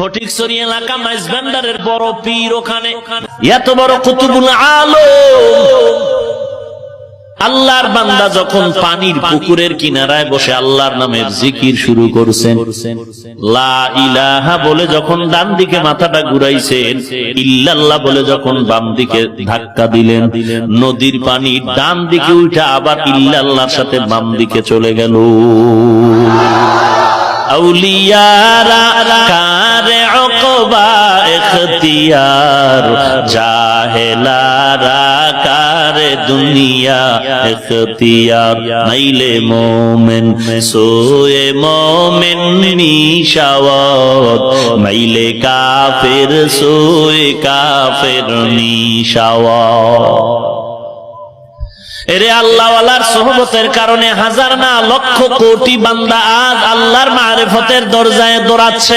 ফটিকছড়ি এলাকা মাইজবান্ডারের বড় পীর ওখানে। এত বড় কুতুবুল আলো আল্লাহর বান্দা যখন পানির পুকুরের কিনারায় বসে আল্লাহর নামের জিকির শুরু করছেন। লা ইলাহা বলে যখন ডান দিকে মাথাটা ঘুরাইছেন, ইল্লাল্লাহ বলে যখন বাম দিকে ধাক্কা দিলেন, নদীর পানি ডান দিকে উঠে আবার ইল্লাল্লাহর সাথে বাম দিকে চলে গেল। আউলিয়ারা কারে অকবা এখতিয়ার, জাহেলারা কারে দুনিয়া এখতিয়ার। নাইলে মোমেন, সোয়ে মোমেন নিশাওয়াত। মাইলে কাফের, সোয়ে কাফের নিশাওয়াত। এরে আল্লাহওয়ালার সোহবতের কারণে হাজার না লক্ষ কোটি বান্দা আজ আল্লাহর মারেফতের দরজায় দৌড়াচ্ছে।